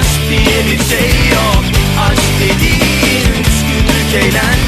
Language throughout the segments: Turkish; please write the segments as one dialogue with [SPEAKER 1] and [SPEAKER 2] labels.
[SPEAKER 1] aşk diye bir şey yok. Aşk dediğin üç günlük eğlence.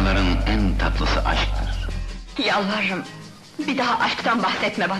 [SPEAKER 2] Rüyaların en tatlısı aşktır.
[SPEAKER 3] Yalvarırım, bir daha aşktan bahsetme bana.